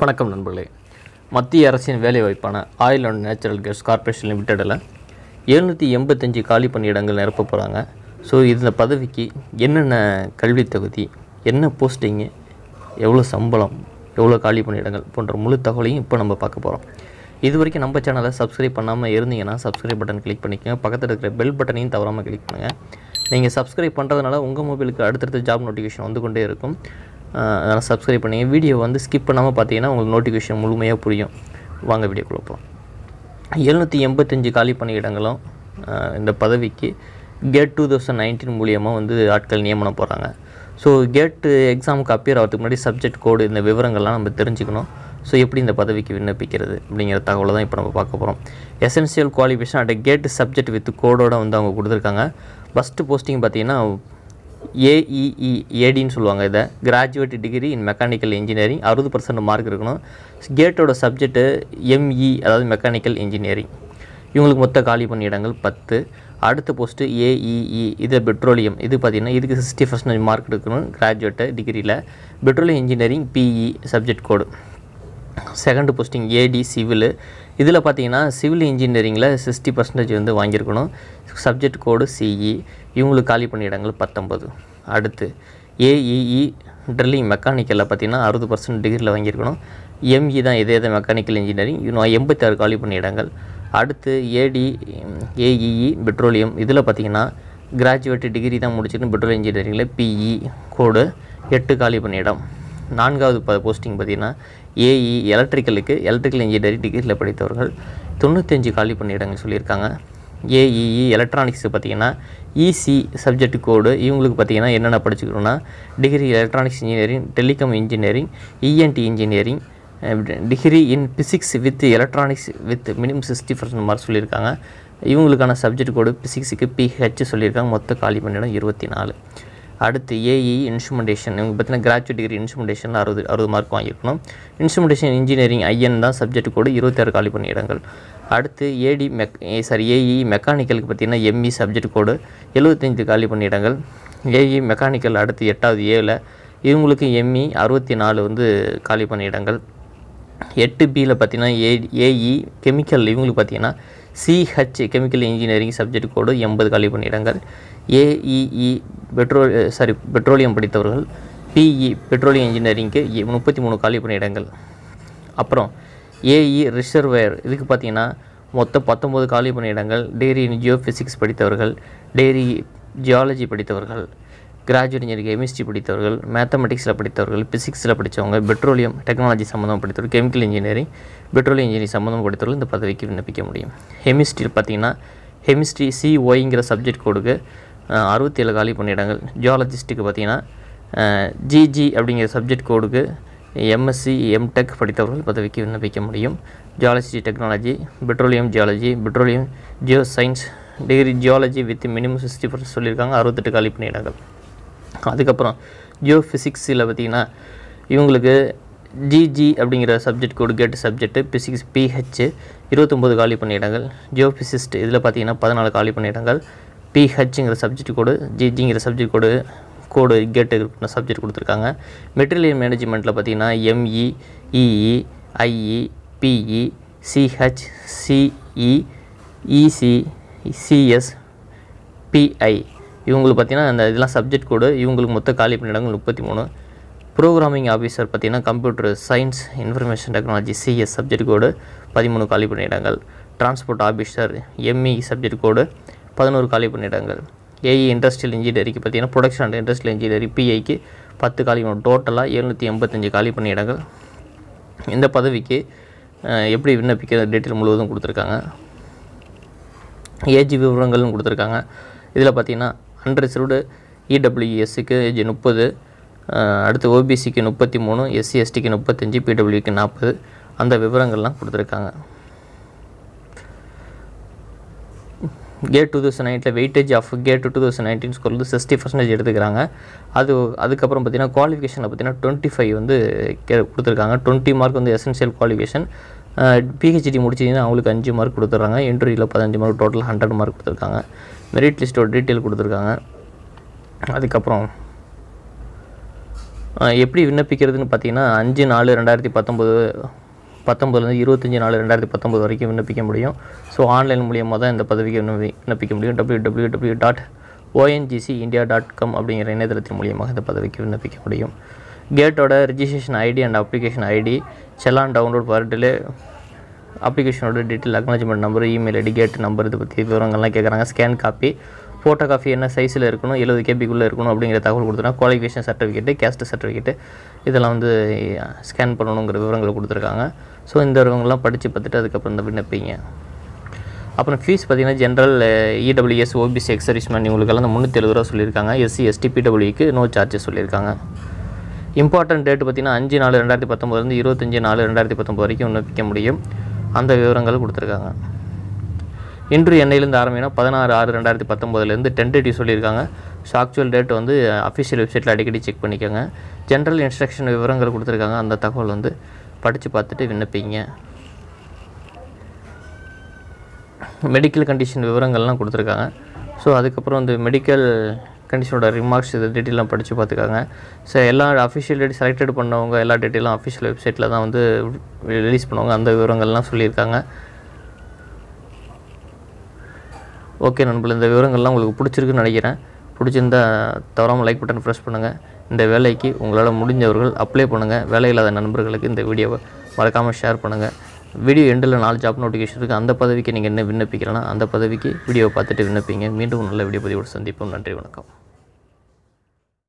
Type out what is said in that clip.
வணக்கம் நண்பர்களே. மத்திய அரசின் வேலைவாய்ப்பான oil and natural gas corporation லிமிட்டடில் எழுநூற்றி எண்பத்தஞ்சு காலி பணியிடங்கள் நிரப்ப போகிறாங்க ஸோ இந்த பதவிக்கு என்னென்ன கல்வி தகுதி என்ன போஸ்டிங்கு எவ்வளோ சம்பளம் எவ்வளோ காலி பணியிடங்கள் போன்ற முழு தகவலையும் இப்போ நம்ம பார்க்க போகிறோம் இது வரைக்கும் நம்ம சேனலை சப்ஸ்கிரைப் பண்ணாமல் இருந்தீங்கன்னா சப்ஸ்கிரைப் பட்டன் கிளிக் பண்ணிக்கோங்க. பக்கத்தில் இருக்கிற பெல் பட்டனையும் தவறாமல் கிளிக் பண்ணுங்கள் நீங்கள் சப்ஸ்கிரைப் பண்ணுறதுனால உங்கள் மொபைலுக்கு அடுத்தடுத்த ஜாப் நோட்டிஃபிகேஷன் வந்து கொண்டே இருக்கும். அதனால் சப்ஸ்கிரைப் பண்ணி வீடியோ வந்து ஸ்கிப் பண்ணாமல் பார்த்தீங்கன்னா உங்களுக்கு நோட்டிஃபிகேஷன் முழுமையாக புரியும். வாங்க வீடியோ கொடுப்போம் எழுநூற்றி எண்பத்தஞ்சு காலி பண்ண இடங்களும் இந்த பதவிக்கு கேட் டூ தௌசண்ட் நைன்டீன் மூலியமாக வந்து ஆட்கள் நியமனம் போகிறாங்க ஸோ கேட்டு எக்ஸாமுக்கு அப்பியர் ஆகிறதுக்கு முன்னாடி சப்ஜெக்ட் கோடு இந்த விவரங்கள்லாம் நம்ம தெரிஞ்சுக்கணும். ஸோ எப்படி இந்த பதவிக்கு விண்ணப்பிக்கிறது அப்படிங்கிற தகவலை தான் இப்போ நம்ம பார்க்க போகிறோம் essential qualification at GATE subject with கோடோட வந்து அவங்க கொடுத்துருக்காங்க. ஃபஸ்ட்டு போஸ்டிங் பார்த்தீங்கன்னா ஏஇஇ ஏடின்னு சொல்லுவாங்க இதை. Graduate degree in mechanical engineering அறுபது பர்சன்ட் மார்க் இருக்கணும். கேட்டோட சப்ஜெக்ட்டு எம்இ அதாவது மெக்கானிக்கல் இன்ஜினியரிங் இவங்களுக்கு மொத்த காலி பணியிடங்கள் பத்து. அடுத்த போஸ்ட்டு ஏஇஇ இது பெட்ரோலியம் இது பார்த்திங்கன்னா இதுக்கு சிக்ஸ்டி பர்சன்டேஜ் மார்க் எடுக்கணும் கிராஜுவேட்டு டிகிரியில் petroleum engineering BE subject code second posting AT civil இதில் பார்த்தீங்கன்னா சிவில் இன்ஜினியரிங்கில் சிக்ஸ்டி பர்சன்டேஜ் வந்து வாங்கியிருக்கணும். சப்ஜெக்ட் கோடு சிஇ இவங்களுக்கு காலி பணியிடங்கள் பத்தொம்பது அடுத்து ஏஇஇ ட்ரில்லிங் மெக்கானிக்கலில் பார்த்தீங்கன்னா அறுபது பர்சன்ட் டிகிரியில் வாங்கியிருக்கணும். எம்இ தான் இதே தான் மெக்கானிக்கல் இன்ஜினியரிங் இன்னும் எண்பத்தாறு காலி பணியிடங்கள் அடுத்து ஏடி ஏஇஇ பெட்ரோலியம் இதில் பார்த்தீங்கன்னா கிராஜுவேட் டிகிரி தான் முடிச்சுட்டு பெட்ரோல் இன்ஜினியரிங்கில் பிஇ கோடு எட்டு காலி பண்ணிடம் நான்காவது ப போஸ்டிங் பார்த்தீங்கன்னா ஏஇ எலக்ட்ரிக்கலுக்கு எலக்ட்ரிக்கல் இன்ஜினியரிங் டிகிரியில் படித்தவர்கள் தொண்ணூத்தஞ்சு காலி பண்ணிடங்கள் சொல்லியிருக்காங்க. ஏஇஇ எலக்ட்ரானிக்ஸ் பார்த்தீங்கன்னா இசி சப்ஜெக்ட் கோடு இவங்களுக்கு பார்த்தீங்கன்னா என்னென்ன படிச்சுக்கணும்னா degree electronics engineering telecom engineering ENT engineering degree in physics with electronics with minimum sixty percent mark சொல்லியிருக்காங்க. இவங்களுக்கான சப்ஜெக்ட் கோடு பிசிக்ஸுக்கு பிஹெச் சொல்லியிருக்காங்க. மொத்த காலி பணியிடம் இருபத்தி நாலு. அடுத்து ஏஇ இன்ஸ்ட்ருமெண்டேஷன் இவங்க பார்த்தீங்கன்னா கிராஜுவேட் டிகிரி இன்ஸ்ட்ருமெண்டேஷனில் அறுபது அறுபது மார்க் வாங்கியிருக்கணும். இன்ஸ்ட்ருமெண்டேஷன் இன்ஜினியரிங் ஐஎன் தான் சப்ஜெக்ட் கோடு இருபத்தாறு காலி பணியிடங்கள் அடுத்து ஏடி மெக் சாரி ஏஇ மெக்கானிக்கலுக்கு பார்த்தீங்கன்னா எம்இ சப்ஜெக்ட் கோடு எழுபத்தஞ்சு காலி பணியிடங்கள் ஏஇ மெக்கானிக்கல் அடுத்து எட்டாவது ஏவில் இவங்களுக்கு எம்இ அறுபத்தி நாலு வந்து காலி பணியிடங்கள் எட்டு பியில் பார்த்தீங்கன்னா ஏ ஏஇ கெமிக்கல் இவங்களுக்கு பார்த்தீங்கன்னா CH chemical engineering subject code எண்பது காலி பணியிடங்கள் ஏஇஇ பெட்ரோல் சாரி பெட்ரோலியம் படித்தவர்கள். பிஇ பெட்ரோலியம் இன்ஜினியரிங்க்கு முப்பத்தி மூணு காலி பணியிடங்கள் அப்புறம் ஏஇ ரிசர்வேர் இதுக்கு பார்த்தீங்கன்னா மொத்தம் பத்தொம்போது காலி பணியிடங்கள் டெய்ரி ஜியோ ஃபிசிக்ஸ் படித்தவர்கள். டெய்ரி ஜியாலஜி படித்தவர்கள். கிராஜுவேட் இன்ஜினியர் கெமிஸ்ட்ரி படித்தவர்கள் மேத்தமெட்டிக்ஸில் படித்தவர்கள் பிசிக்ஸில் படித்தவங்க பெட்ரோலியம் டெக்னாலஜி சம்மந்தம் படித்தவர்கள் கெமிக்கல் இன்ஜினியரிங் பெட்ரோலியம் இன்ஜினியரிங் சம்மந்தம் படித்தவர்கள் இந்த பதவிக்கு விண்ணப்பிக்க முடியும். ஹெமிஸ்ட்ரி பார்த்தீங்கன்னா ஹெமிஸ்ட்ரி சிஒய்ங்கிற சப்ஜெக்ட் கோடுக்கு அறுபத்தி ஏழு காலி பணியிடங்கள் ஜியாலஜிஸ்ட்டுக்கு பார்த்தீங்கன்னா ஜிஜி அப்படிங்கிற சப்ஜெக்ட் கோடுக்கு எம்எஸ்சி எம்டெக் படித்தவர்கள் பதவிக்கு விண்ணப்பிக்க முடியும். Geology technology petroleum geology petroleum geoscience degree geology with minimum sixty percent சொல்லியிருக்காங்க. அறுபத்தெட்டு காலி பணியிடங்கள் அதுக்கப்புறம் ஜியோ ஃபிசிக்ஸில் பார்த்தீங்கன்னா இவங்களுக்கு ஜிஜி அப்படிங்கிற சப்ஜெக்ட் கோடு கேட்டு சப்ஜெக்ட்டு பிசிக்ஸ் பிஹெச் இருபத்தொம்போது காலி பணியிடங்கள் ஜியோ ஃபிசிஸ்ட் இதில் பார்த்தீங்கன்னா பதினாலு காலி பணியிடங்கள் பிஹெச்ங்கிற சப்ஜெக்ட் கோடு ஜிஜிங்கிற சப்ஜெக்ட் கோடு கோடு கேட்டு சப்ஜெக்ட் கொடுத்துருக்காங்க. மெட்டீரியல் மேனேஜ்மெண்ட்டில் பார்த்தீங்கன்னா ME EE IE BE CH CE EC CS PI இவங்களுக்கு பார்த்தீங்கன்னா அந்த இதெல்லாம் சப்ஜெக்ட் கோடு இவங்களுக்கு மொத்த காலி பணியிடங்கள் முப்பத்தி மூணு ப்ரோக்ராமிங் ஆஃபீஸர் பார்த்தீங்கன்னா computer science information technology CS subject code பதிமூணு காலி பணியிடங்கள் transport officer ME subject code பதினோரு காலி பணியிடங்கள் ஏஇ இண்டஸ்ட்ரியல் இன்ஜினியரிங்க்கு பார்த்தீங்கன்னா ப்ரொடக்ஷன் அண்ட் இண்டஸ்ட்ரியல் இன்ஜினியரிங் பிஐக்கு பத்து காலி டோட்டலாக எழுநூற்றி எண்பத்தஞ்சு காலி பணியிடங்கள் இந்த பதவிக்கு எப்படி விண்ணப்பிக்கிற டீட்டெயில் முழுவதும் கொடுத்துருக்காங்க. ஏஜ் விவரங்களும் கொடுத்துருக்காங்க. இதில் பார்த்தீங்கன்னா அன்ரிசர்வ்டு இடபிள்யூஎஸ்சிக்கு ஏஜ் முப்பது அடுத்து ஓபிசிக்கு முப்பத்தி மூணு எஸ்சி எஸ்டிக்கு முப்பத்தஞ்சு பிடபிள்யூக்கு நாற்பது அந்த விவரங்கள்லாம் கொடுத்துருக்காங்க. கேட் டூ தௌசண்ட் நைனில் weightage of GATE two thousand nineteen score வந்து சிக்ஸ்டி பர்சன்டேஜ் எடுத்துக்கிறாங்க. அது அதுக்கப்புறம் பார்த்தீங்கன்னா குவாலிஃபிகேஷனில் பார்த்தீங்கன்னா டுவெண்ட்டி ஃபைவ் வந்து கே கொடுத்துருக்காங்க. டுவெண்ட்டி மார்க் வந்து எசென்ஷியல் குவாலிஃபிகேஷன் பிஹெச்டி முடிச்சிங்கன்னா அவங்களுக்கு அஞ்சு மார்க் கொடுத்துட்றாங்க. இன்டர்வியூவில் பதினஞ்சு மார்க் டோட்டல் ஹண்ட்ரட் மார்க் கொடுத்துருக்காங்க. மெரிட் லிஸ்ட்டோட டீட்டெயில் கொடுத்துருக்காங்க. அதுக்கப்புறம் எப்படி விண்ணப்பிக்கிறதுன்னு பார்த்தீங்கன்னா அஞ்சு நாலு ரெண்டாயிரத்தி பத்தொம்போது பத்தொம்பதுலேருந்து இருபத்தஞ்சி நாலு ரெண்டாயிரத்தி பத்தொம்பது வரைக்கும் விண்ணப்பிக்க முடியும். ஸோ ஆன்லைன் மூலியமாக தான் இந்த பதவிக்கு விண்ணப்பிக்க முடியும். W W W dot ONGC India dot com அப்படிங்கிற இணையதளத்தின் மூலியமாக இந்த பதவிக்கு விண்ணப்பிக்க முடியும். கேட்டோட registration ID and application ID challan download for delay அப்ளிகேஷனோட detail acknowledgement number email ID GATE number இதை பற்றி விவரங்கள்லாம் கேட்குறாங்க ஸ்கேன் காப்பி ஃபோட்டோ காஃபி என்ன சைஸில் இருக்கணும் எழுபது கேபிக்குள்ளே இருக்கணும் அப்படிங்கிற தகவல் கொடுத்துனா குவாலிஃபிகேஷன் சர்டிஃபிகேட்டு கேஸ்ட் சர்டிஃபிகேட்டு இதெல்லாம் வந்து ஸ்கேன் பண்ணணுங்கிற விவரங்கள் கொடுத்துருக்காங்க. ஸோ இந்த விவரங்கள்லாம் படித்து பார்த்துட்டு அதுக்கப்புறம் இந்த விண்ணப்பிங்க. அப்புறம் ஃபீஸ் பார்த்தீங்கன்னா ஜென்ரல் இடபிள்யூஎஸ் ஓபிசி எக்ஸரிஸ்மேன் இவங்களுக்கெல்லாம் இந்த முந்நூற்றி எழுபது ரூபா சொல்லியிருக்காங்க. எஸ்சி எஸ்டி பிடபிள்யூக்கு நோ சார்ஜஸ் சொல்லியிருக்காங்க. இம்பார்ட்டன்ட் டேட் பார்த்தீங்கன்னா அஞ்சு நாலு ரெண்டாயிரத்தி பத்தொம்போதுலேருந்து இருபத்தஞ்சி நாலு ரெண்டாயிரத்தி பத்தொம்போது வரைக்கும் விண்ணப்பிக்க முடியும். அந்த விவரங்கள் கொடுத்துருக்காங்க. இன்று எண்ணெயிலேருந்து ஆரம்பினா பதினாறு ஆறு ரெண்டாயிரத்தி பத்தொம்போதுலேருந்து டென்டேட்டிவ் சொல்லியிருக்காங்க. ஸோ ஆக்சுவல் டேட் வந்து அஃபிஷியல் வெப்சைட்டில் அடிக்கடி செக் பண்ணிக்கோங்க. ஜென்ரல் இன்ஸ்ட்ரக்ஷன் விவரங்கள் கொடுத்துருக்காங்க. அந்த தகவல் வந்து படித்து பார்த்துட்டு விண்ணப்பிங்க. மெடிக்கல் கண்டிஷன் விவரங்கள்லாம் கொடுத்துருக்காங்க. ஸோ அதுக்கப்புறம் வந்து மெடிக்கல் கண்டிஷனோட ரிமார்க்ஸ் இது டீட்டெயிலாம் படித்து பார்த்துக்காங்க. ஸோ எல்லா அஃபிஷியல் டேட் செலக்டட் பண்ணவங்க எல்லா டீட்டெயிலும் அஃபிஷியல் வெப்சைட்டில் தான் வந்து ரிலீஸ் பண்ணுவாங்க. அந்த விவரங்கள்லாம் சொல்லியிருக்காங்க. ஓகே நண்பர்கள் இந்த விவரங்கள்லாம் உங்களுக்கு பிடிச்சிருக்குன்னு நினைக்கிறேன். பிடிச்சிருந்தா தவறாமல் லைக் பட்டன் ப்ரெஸ் பண்ணுங்கள் இந்த வேலைக்கு உங்களால் முடிஞ்சவர்கள் அப்ளை பண்ணுங்கள் வேலை இல்லாத நண்பர்களுக்கு இந்த வீடியோவை மறக்காமல் ஷேர் பண்ணுங்கள் வீடியோ எண்டில் நாலு ஜாப் நோட்டிஃபிகேஷன் இருக்குது அந்த பதவிக்கு நீங்கள் என்ன விண்ணப்பிக்கிறேன்னா அந்த பதவிக்கு வீடியோ பார்த்துட்டு விண்ணப்பிங்க. மீண்டும் நல்ல வீடியோ பதிவோடு சந்திப்போம். நன்றி வணக்கம்.